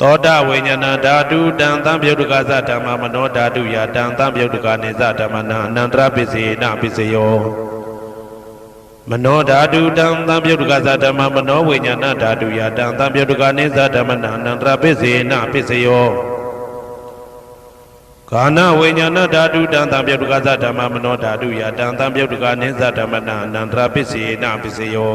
သောတာဝိညာဏဓာတုတံသံပြုတ်တကသဓမ္မမနောဓာတုယတံသံပြုတ်တကနေသဓမ္မနံအနန္တရပစ္စယေနပစ္စယောမနောဓာတုတံသံပြုတ်တကသဓမ္မမနောဝိညာဏဓာတုယတံသံပြုတ်တကနေသဓမ္မနံအနန္တရပစ္စေနပစ္စယောခန္ဓာဝိညာဏဓာတုတံသံပြုတ်တကသဓမ္မမနောဓာတုယတံသံပြုတ်တကနေသဓမ္မနံအနန္တရပစ္စေနပစ္စယော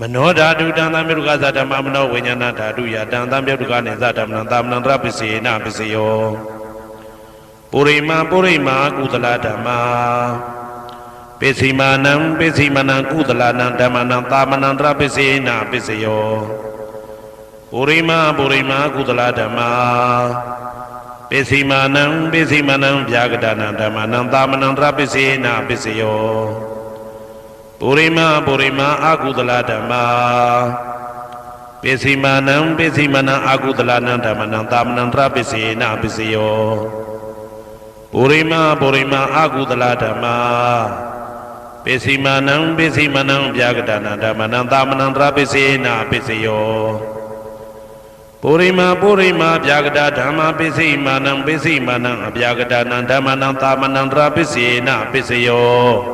မနောဓာတုတံသံမြုကသဓမ္မမနောဝိညာဏဓာတုယတံသံမြုကနေသဓမ္မနံသာမဏံတရပစ္စေနပစ္စယောပုရိမာပုရိမာကုသလဓမ္မာပစ္စည်းမာနံပစ္စည်းမနံကုသလနံဓမ္မနံသာမဏံတရပစ္စေနပစ္စယောပုရိမာပုရိမာကုသလဓမ္မာပစ္စည်းမာနံပစ္စည်းမနံဗျာကတနံဓမ္မနံသာမဏံတရပစ္စေနပစ္စယော ပုရိမပုရိမအာကုသလဓမ္မာပစ္စည်းမာနံပစ္စည်းမနံအာကုသလနံဓမ္မနံသာမဏံတရပစ္စေနပစ္စယောပုရိမပုရိမအာကုသလဓမ္မာပစ္စည်းမာနံပစ္စည်းမနံဗျာကတနာဓမ္မနံသာမဏံတရပစ္စေနပစ္စယောပုရိမပုရိမဗျာကတဓမ္မပစ္စည်းမာနံပစ္စည်းမာနံအဗျာကတနာဓမ္မနံသာမဏံတရပစ္စေနပစ္စယော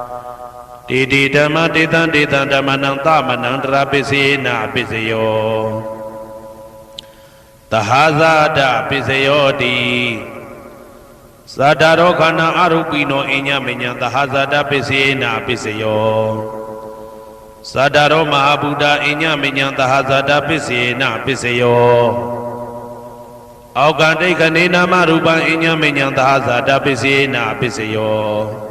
တေတိဓမ္မတေတံတေတံဓမ္မနံသမနံတရာပစ္စေနပစ္စယောတဟာဇာတပစ္စယောတိသာတရောခန္ဓာအရုပိနောအညမညံတဟာဇာတပစ္စေနပစ္စယောသာတရောမဟာဗုဒ္ဓအညမညံတဟာဇာတပစ္စေနပစ္စယောအောက်ကတိတ်ခနေနာမရူပံအညမညံတဟာဇာတပစ္စေနပစ္စယော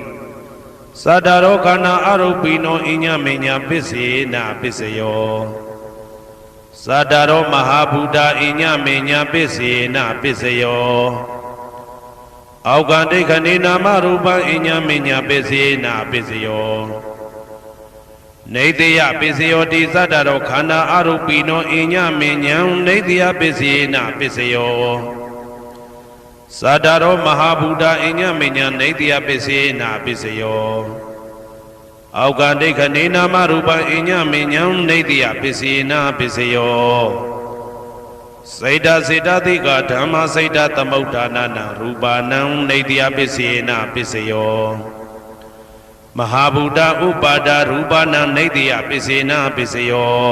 သတ္တရောခန္ဓာအရုပိနောအညမင်းညပစ္စယေနာပစ္စယောသတ္တရောမဟာဗုဒ္ဓအညမင်းညပစ္စယေနာပစ္စယောအောက်ကဒိဋ္ဌနေနာမရူပံအညမင်းညပစ္စယေနာပစ္စယောနေတယပစ္စယောတိသတ္တရောခန္ဓာအရုပိနောအညမင်းညံနေတယပစ္စယေနာပစ္စယော သတ္တရောမဟာဗုဒ္ဓအညမင်းညံနေတယပစ္စယေနာပစ္စယောအောက်ကဒိဋ္ဌနေနာမရူပံအညမင်းညံနေတယပစ္စယေနာပစ္စယောစေတစေတသိကဓမ္မစေတသမုဋ္ဌာနာနာရူပါနံနေတယပစ္စယေနာပစ္စယောမဟာဗုဒ္ဓဥပါဒရူပနာနေတယပစ္စေနာပစ္စယော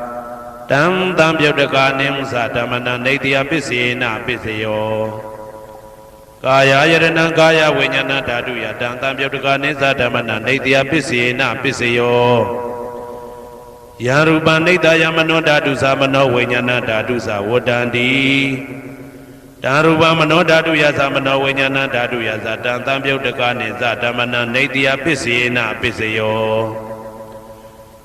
တံတံပြုတ်တကာနိသဓမ္မနနေတယပစ္စေနပစ္စယောကာယယရဏံကာယဝိညာဏဓာတုယတံတံပြုတ်တကာနိသဓမ္မနနေတယပစ္စေနပစ္စယောယံရူပနိတယမနောဓာတုသမနောဝိညာဏဓာတုသဝတ္တန္တိတံရူပမနောဓာတုယသမနောဝိညာဏဓာတုယသတံတံပြုတ်တကာနိသဓမ္မနနေတယပစ္စေနပစ္စယော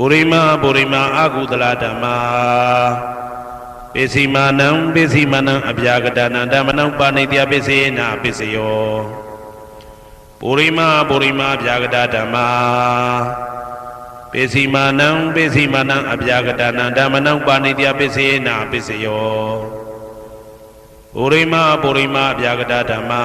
ပုရိမပုရိမအာကုသလဓမ္မာပိစီမာနံပိစီမာနံအပြာကတနံဓမ္မနံပါဏိတယပစ္စေနပစ္စယောပုရိမပုရိမအပြာကတဓမ္မာပိစီမာနံပိစီမာနံအပြာကတနံဓမ္မနံပါဏိတယပစ္စေနပစ္စယောပုရိမပုရိမအပြာကတဓမ္မာ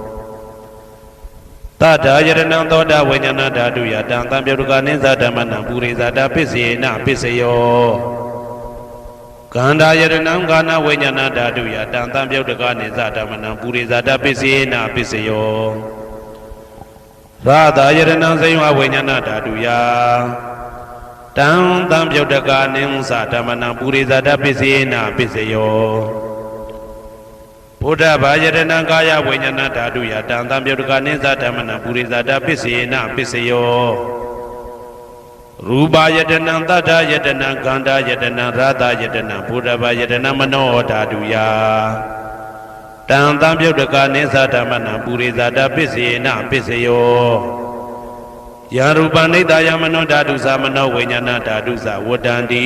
တထာယရဏံသောတာဝိညာဏဓာတုယတံတံပြုတ်ကနိသဓမ္မနံပုရိသတာပစ္စေနပစ္စယောကန္တာယရဏံကာနဝိညာဏဓာတုယတံတံပြုတ်ကနိသဓမ္မနံပုရိသတာပစ္စေနပစ္စယောရရာသာယရဏံဇိဝဝိညာဏဓာတုယတံတံပြုတ်တကာနိသဓမ္မနံပုရိသတပစ္စေနပစ္စယောဘု ဒ္ဓဘာယရဏံကာယဝိညာဏဓာတုယတံတံပြုတ်တကာနိသဓမ္မနံပုရိသတပစ္စေနပစ္စယောရူပယတနံတတ္ထယတနံကန္တာယတနံရာသယတနံဘုဒ္ဓဘာယတနံမနောဓာတုယတံတံပြုတ်တကာနိသဓမ္မနံပုရိသတပစ္စေနပစ္စယောယာရူပနိတယမနောဓာတုသမနောဝိညာဏဓာတုသဝတ္တန္တိ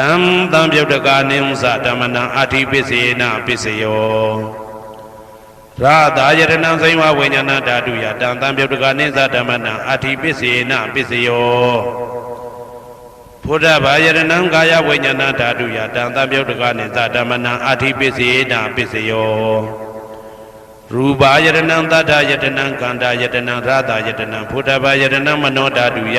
တံတံပြုတ်တကနိသဓမ္မနံအဋ္ဌိပစ္စေနာပစ္စယောရာသာယရဏံဇိဝဝိညာဏဓာတုယတံတံပြုတ်တကနိသဓမ္မနံအဋ္ဌိပစ္စေနာပစ္စယောဘုဒ္ဓဘာယရဏံကာယဝိညာဏဓာတုယတံတံပြုတ်တကနိသဓမ္မနံအဋ္ဌိပစ္စေနာပစ္စယောရူပါယရဏံတတ္ထယတနံကန္တာယတနံရာသာယတနံဘုဒ္ဓဘာယရဏံမနောဓာတုယ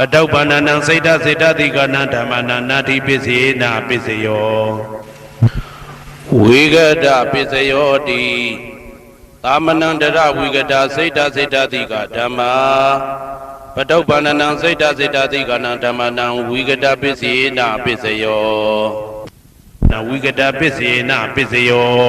ပတုပ္ပန္နံစိတ်တစိတ်တတိကနံဓမ္မနံနာတိပစ္စယေနာပစ္စယောဝေကတပစ္စယောတိသာမဏံတရဝိကတစိတ်တစိတ်တတိကဓမ္မာပတုပ္ပန္နံစိတ်တစိတ်တတိကနံဓမ္မနံဝိကတပစ္စယေနာပစ္စယောနဝိကတပစ္စယေနာပစ္စယော